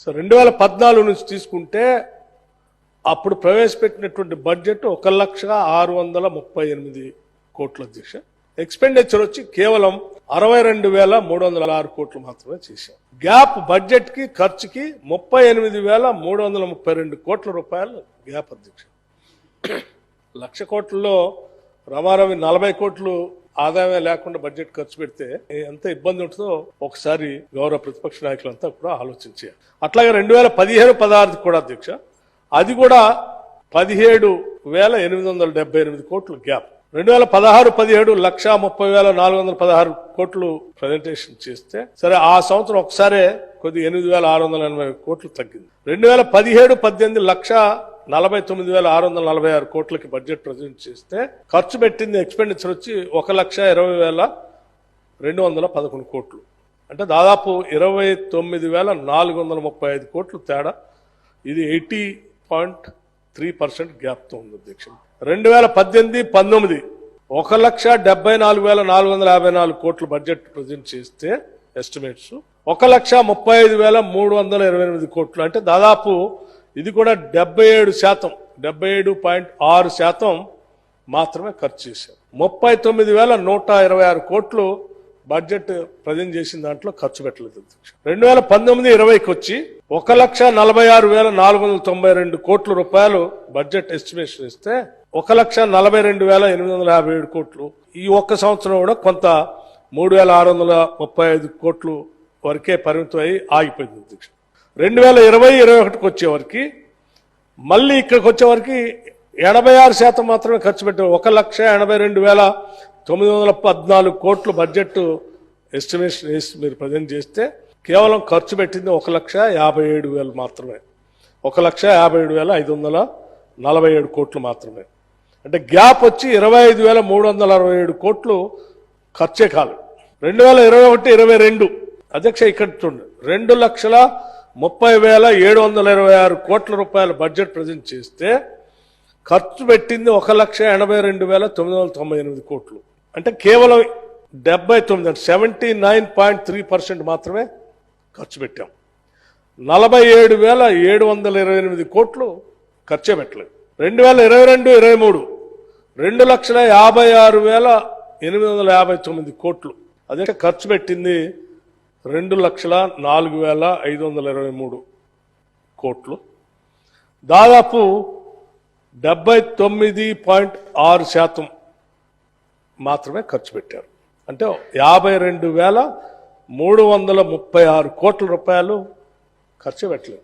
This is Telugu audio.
సో రెండు వేల పద్నాలుగు నుంచి తీసుకుంటే అప్పుడు ప్రవేశపెట్టినటువంటి బడ్జెట్ ఒక లక్ష ఆరు వందల ముప్పై ఎనిమిది కోట్ల అధ్యక్ష ఎక్స్పెండిచర్ వచ్చి కేవలం అరవై రెండు వేల మూడు వందల ఆరు కోట్లు మాత్రమే చేశాం. గ్యాప్ బడ్జెట్కి ఖర్చుకి ముప్పై ఎనిమిది వేల మూడు వందల ముప్పై రెండు కోట్ల రూపాయలు గ్యాప్ అధ్యక్ష. లక్ష కోట్లలో రమారవి నలభై కోట్లు ఆదాయమే లేకుండా బడ్జెట్ ఖర్చు పెడితే ఎంత ఇబ్బంది ఉంటుందో ఒకసారి గౌరవ ప్రతిపక్ష నాయకులంతా కూడా ఆలోచించారు అట్లాగే రెండు వేల పదిహేను పదహారు కూడా అధ్యక్ష అది కూడా పదిహేడు వేల ఎనిమిది వందల డెబ్బై ఎనిమిది కోట్లు గ్యాప్. రెండు వేల పదహారు పదిహేడు లక్ష ముప్పై వేల నాలుగు వందల పదహారు కోట్లు ప్రజెంటేషన్ చేస్తే సరే ఆ సంవత్సరం ఒకసారే కొద్ది ఎనిమిది వేల ఆరు వందల ఎనభై కోట్లు తగ్గింది. రెండు వేల పదిహేడు పద్దెనిమిది లక్ష నలభై తొమ్మిది వేల ఆరు వందల నలభై ఆరు కోట్లకి బడ్జెట్ ప్రజెంట్ చేస్తే ఖర్చు పెట్టింది ఎక్స్పెండిచర్ వచ్చి ఒక లక్ష ఇరవై వేల రెండు వందల పదకొండు కోట్లు. అంటే దాదాపు ఇరవై తొమ్మిది వేల నాలుగు వందల ముప్పై ఐదు కోట్లు తేడా. ఇది ఎయిటీ పాయింట్ త్రీ పర్సెంట్ గ్యాప్తో ఉంది అధ్యక్ష. రెండు వేల పద్దెనిమిది పంతొమ్మిది ఒక లక్ష డెబ్బై నాలుగు వేల నాలుగు వందల యాభై నాలుగు కోట్లు బడ్జెట్ ప్రజెంట్ చేస్తే ఎస్టిమేట్స్ ఒక లక్ష ముప్పై ఐదు వేల మూడు వందల ఇరవై ఎనిమిది కోట్లు. అంటే దాదాపు ఇది కూడా డెబ్బై ఏడు శాతం డెబ్బై ఏడు పాయింట్ ఆరు శాతం మాత్రమే ఖర్చు చేశారు. ముప్పై తొమ్మిది వేల నూట ఇరవై ఆరు కోట్లు బడ్జెట్ ప్రజెంట్ చేసిన దాంట్లో ఖర్చు పెట్టలేదు అధ్యక్ష. రెండు వేల పంతొమ్మిది ఇరవైకి వచ్చి ఒక లక్ష నలభై ఆరు వేల నాలుగు వందల తొంభై రెండు కోట్ల రూపాయలు బడ్జెట్ ఎస్టిమేషన్ ఇస్తే ఒక లక్ష నలభై రెండు వేల ఎనిమిది వందల యాభై ఏడు కోట్లు. ఈ ఒక్క సంవత్సరం కూడా కొంత మూడు వేల ఆరు వందల ముప్పై ఐదు కోట్లు వరకే పరిమితం అయి ఆగిపోయింది అధ్యక్ష. రెండు వేల ఇరవై ఇరవై ఒకటికి వచ్చేవరకు మళ్ళీ ఇక్కడికి వచ్చేవరకు ఎనభై ఆరు శాతం మాత్రమే ఖర్చు పెట్టారు. ఒక లక్ష ఎనభై రెండు వేల తొమ్మిది వందల పద్నాలుగు కోట్లు బడ్జెట్ ఎస్టిమేషన్ వేసి మీరు ప్రజెంట్ చేస్తే కేవలం ఖర్చు పెట్టింది ఒక లక్ష యాభై ఏడు వేలు మాత్రమే. ఒక లక్ష యాభై ఏడు వేల ఐదు వందల నలభై ఏడు కోట్లు మాత్రమే. అంటే గ్యాప్ వచ్చి ఇరవై ఐదు వేల మూడు వందల అరవై ఏడు కోట్లు ఖర్చే కాదు. రెండు వేల ఇరవై ఒకటి ఇరవై రెండు. అధ్యక్ష ఇక్కడ చూడండి. రెండు లక్షల ముప్పై వేల ఏడు వందల ఇరవై ఆరు కోట్ల రూపాయల బడ్జెట్ ప్రజెంట్ చేస్తే ఖర్చు పెట్టింది ఒక లక్ష ఎనభై రెండు వేల తొమ్మిది వందల తొంభై ఎనిమిది కోట్లు. అంటే కేవలం డెబ్బై తొమ్మిది అంటే seventy nine point three percent మాత్రమే ఖర్చు పెట్టాం. నలభై ఏడు వేల ఏడు వందల ఇరవై ఎనిమిది కోట్లు ఖర్చే పెట్టలేదు. రెండు వేల ఇరవై రెండు ఇరవై మూడు రెండు లక్షల యాభై ఆరు వేల ఎనిమిది వందల యాభై తొమ్మిది కోట్లు. అదే ఖర్చు పెట్టింది రెండు లక్షల నాలుగు వేల ఐదు వందల ఇరవై మూడు కోట్లు. దాదాపు డెబ్బై తొమ్మిది పాయింట్ ఆరు శాతం మాత్రమే ఖర్చు పెట్టారు. అంటే యాభై రెండు వేల మూడు వందల ముప్పై ఆరు కోట్ల రూపాయలు ఖర్చు పెట్టలేదు.